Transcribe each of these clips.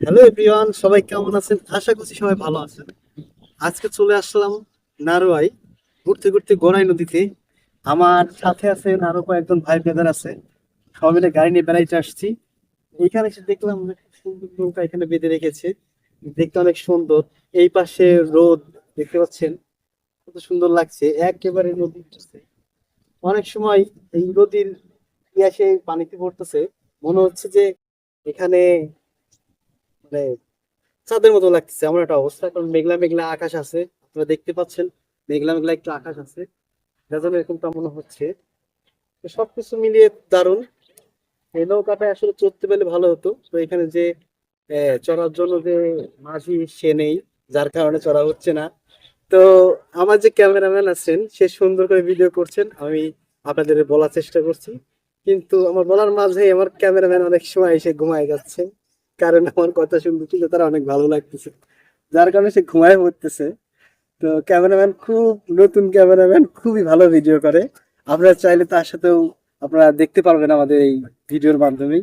Hello everyone, সবাই কেমন আছেন? আশা করছি সবাই ভালো আছেন। আজকে চলে আসলাম নারোয়াই। ঘুরতে ঘুরতে গড়াই নদীতে। আমার সাথে আছে আরও কয়েকজন ভাই ব্রাদার আছে। সবাই মিলে গাড়ি নিয়ে বেড়াইতে আসছি। এখানে এসে দেখলাম সুন্দর নৌকা এখানে বেঁধে রেখেছে। দেখতে অনেক সুন্দর। এই পাশে রোদ, দেখতে পাচ্ছেন? কত সুন্দর লাগছে। একেবারে নদী অনেক সময় এই নদীর ইয়াসে পানিতে পড়তেছে। মনে হচ্ছে যে এখানে মানে চাঁদের মতো লাগতেছে, এমন একটা অবস্থা। কারণ মেঘলা মেঘলা আকাশ আছে, আপনারা দেখতে পাচ্ছেন। মেঘলা মেঘলা একটু আকাশ আছে। যার জন্য এরকমটা মনে হচ্ছে। সবকিছু মিলিয়ে দারুণ। এই নৌকাটা আসলে চড়তে পেলে ভালো হতো। তো এখানে যে চড়ার জন্য যে মাঝি, সে নেই, যার কারণে চড়া হচ্ছে না। তো আমার যে ক্যামেরাম্যান আছেন, সে সুন্দর করে ভিডিও করছেন। আমি আপনাদের বলার চেষ্টা করছি। কিন্তু আমার বলার মাঝে আমার ক্যামেরাম্যান অনেক সময় এসে ঘুমায় যাচ্ছে। কারণ আমার কথা শুনতে তারা অনেক ভালো লাগতেছে। যার কারণে সে ঘুমায় পড়তেছে তো ক্যামেরাম্যান খুব, নতুন ক্যামেরাম্যান খুবই ভালো ভিডিও করে। আপনারা চাইলে তার সাথেও আপনারা দেখতে পারবেন আমাদের এই ভিডিওর মাধ্যমেই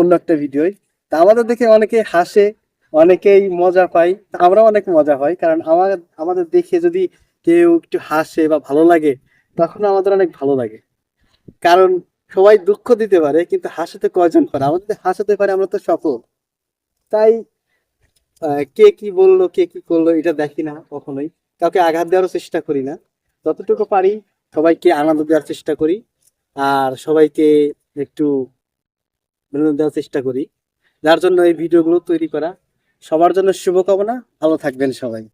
অন্য একটা ভিডিওই। তা আমাদের দেখে অনেকে হাসে, অনেকেই মজা পায়। তা আমরাও অনেক মজা পাই কারণ আমার, আমাদের দেখে যদি কেউ একটু হাসে বা ভালো লাগে, তখন আমাদের অনেক ভালো লাগে। কারণ সবাই দুঃখ দিতে পারে, কিন্তু হাসাতে কয়জন পারে? আমাদের হাসাতে পারে, আমরা তো সফল। তাই কে কি বলল, কে কি করল, এটা দেখি না কখনোই। কাউকে আঘাত দেওয়ার চেষ্টা করি না। যতটুকু পারি, সবাইকে আনন্দ দেওয়ার চেষ্টা করি। আর সবাইকে একটু বিনোদন দেওয়ার চেষ্টা করি। যার জন্য এই ভিডিওগুলো তৈরি করা সবার জন্য শুভকামনা। ভালো থাকবেন সবাই।